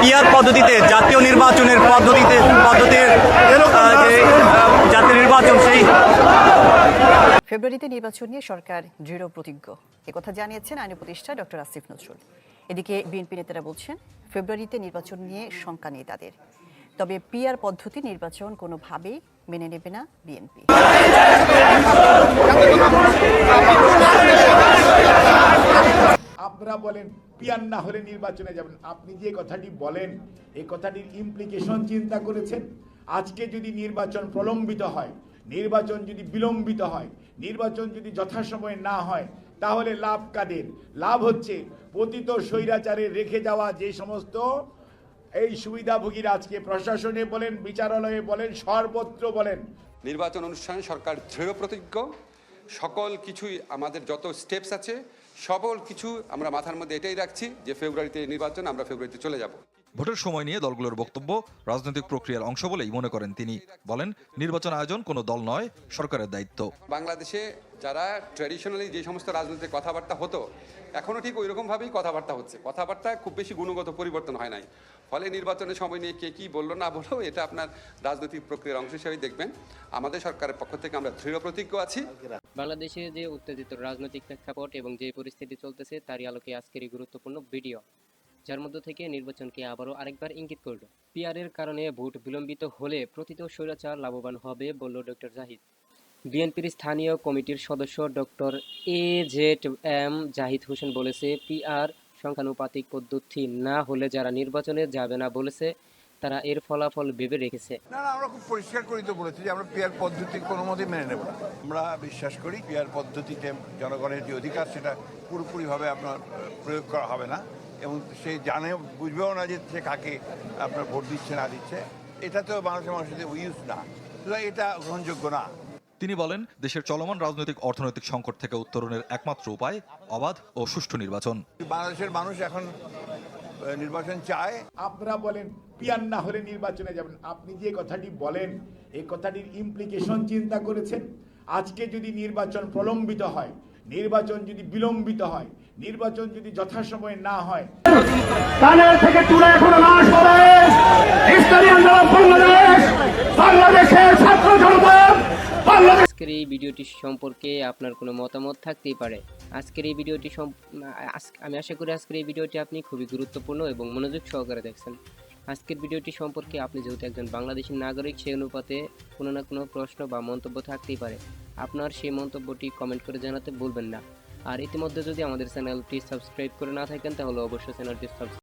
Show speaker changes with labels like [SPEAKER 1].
[SPEAKER 1] Peer পদ্ধতিতে, জাতীয় নির্বাচনের পদ্ধতিতে, পদ্ধতির জাতীয় নির্বাচন, সেই
[SPEAKER 2] ফেব্রুয়ারিতে নির্বাচন নিয়ে সরকার দৃঢ় প্রতিজ্ঞ। একথা জানিয়েছেন আইন উপদেষ্টা ডক্টর আসিফ নজরুল। এদিকে বিএনপি নেতারা বলছেন, ফেব্রুয়ারিতে নির্বাচন নিয়ে শঙ্কা নেই তাদের। তবে পিআর পদ্ধতি নির্বাচন কোনোভাবেই মেনে নেবে না বিএনপি
[SPEAKER 3] আপনারা বলেন, পিয়ার না হলে নির্বাচনে যাবেন। আপনি যে কথাটি বলেন এই কথাটির ইমপ্লিকেশন চিন্তা করেছেন? আজকে যদি নির্বাচন প্রলম্বিত হয়, নির্বাচন যদি বিলম্বিত হয়, নির্বাচন যদি যথাসময়ে না হয়, তাহলে লাভ কাদের? লাভ হচ্ছে পতিত স্বৈরাচারে রেখে যাওয়া যে সমস্ত এই সুবিধাভোগীরা আজকে প্রশাসনে বলেন, বিচারালয়ে বলেন, সর্বত্র বলেন।
[SPEAKER 4] নির্বাচন অনুষ্ঠানে সরকার দৃঢ় প্রতিজ্ঞ সকল কিছুই আমাদের যত স্টেপস আছে সকল কিছু আমরা মাথার মধ্যে এটাই রাখছি যে ফেব্রুয়ারিতে নির্বাচন আমরা ফেব্রুয়ারিতে চলে যাব।
[SPEAKER 5] ভোটের সময় নিয়ে দলগুলোর বক্তব্য রাজনৈতিক প্রক্রিয়ার অংশ বলেই মনে করেন তিনি। বলেন নির্বাচন আয়োজন কোনো দল নয় সরকারের দায়িত্ব।
[SPEAKER 4] বাংলাদেশে যারা ট্র্যাডিশনালি যে সমস্ত রাজনৈতিক কথাবার্তা হতো এখনও ঠিক ওই রকমভাবেই কথাবার্তা হচ্ছে। কথাবার্তা খুব বেশি গুণগত পরিবর্তন হয় নাই। ফলে নির্বাচনের সময় নিয়ে কে কী বলল না বলল এটা আপনার রাজনৈতিক প্রক্রিয়ার অংশ হিসেবেই দেখবেন। আমাদের সরকারের পক্ষ থেকে আমরা দৃঢ় প্রতিজ্ঞ আছি।
[SPEAKER 6] বাংলাদেশে যে উত্তেজিত রাজনৈতিক প্রেক্ষাপট এবং যে পরিস্থিতি চলতেছে, তারই আলোকে আজকের এই গুরুত্বপূর্ণ ভিডিও। যার মধ্য থেকে নির্বাচনকে আবারও আরেকবার ইঙ্গিত করল। পিআরের কারণে ভোট বিলম্বিত হলে প্রতিত স্বৈরাচার লাভবান হবে বলল ডক্টর জাহিদ। বিএনপির স্থানীয় কমিটির সদস্য doctor A Z M Zahid Hossain বলেছে পিআর সংখ্যানুপাতিক পদ্ধতি না হলে যারা নির্বাচনে যাবে না, বলেছে। তারা এর ফলাফল ভেবে রেখেছে।
[SPEAKER 7] না না আমরা খুব পরিষ্কার করেই তো বলেছি যে আমরা পিয়ার পদ্ধতি কোনো মতেই মেনে নেব না। আমরা বিশ্বাস করি পিয়ার পদ্ধতিতে জনগণের যে অধিকার সেটা পুরোপুরিভাবে আপনার প্রয়োগ করা হবে না। এবং সে জানে বুঝবেও না যে সে কাকে আপনার ভোট দিচ্ছে না দিচ্ছে। এটা তো বাংলাদেশের মানুষের ইউজ না। এটা গ্রহণযোগ্য না।
[SPEAKER 5] তিনি বলেন দেশের চলমান রাজনৈতিক অর্থনৈতিক সংকট থেকে উত্তরণের একমাত্র উপায় অবাধ ও সুষ্ঠু নির্বাচন।
[SPEAKER 7] বাংলাদেশের মানুষ এখন নির্বাচন চায়।
[SPEAKER 3] আপনারা বলেন পিয়ার না হলে নির্বাচনে যাবেন। আপনি যে কথাটি বলেন এই কথাটির ইমপ্লিকেশন চিন্তা করেছেন? আজকে যদি নির্বাচন প্রলম্বিত হয় নির্বাচন যদি বিলম্বিত হয় নির্বাচন যদি যথাসময়ে না হয়
[SPEAKER 8] কানের থেকে তুলে এখনও নাশ হবে ইসলামী আন্দোলন বাংলাদেশ বাংলাদেশের ছাত্র জনতা বাংলাদেশ
[SPEAKER 6] আজকের এই ভিডিওটি সম্পর্কে আপনার কোনো মতামত থাকতেই পারে। আজকের এই ভিডিওটি আমি আশা করি আজকের এই ভিডিওটি আপনি খুবই গুরুত্বপূর্ণ এবং মনোযোগ সহকারে দেখছেন। আজকের ভিডিওটি সম্পর্কে আপনি যেহেতু একজন বাংলাদেশী নাগরিক সেই অনুপাতে কোনো না কোনো প্রশ্ন বা মন্তব্য থাকতেই পারে। আপনার সেই মন্তব্যটি কমেন্ট করে জানাতে ভুলবেন না। আর ইতিমধ্যে যদি আমাদের চ্যানেলটি সাবস্ক্রাইব করে না থাকেন, তাহলে অবশ্যই চ্যানেলটি সাবস্ক্রাইব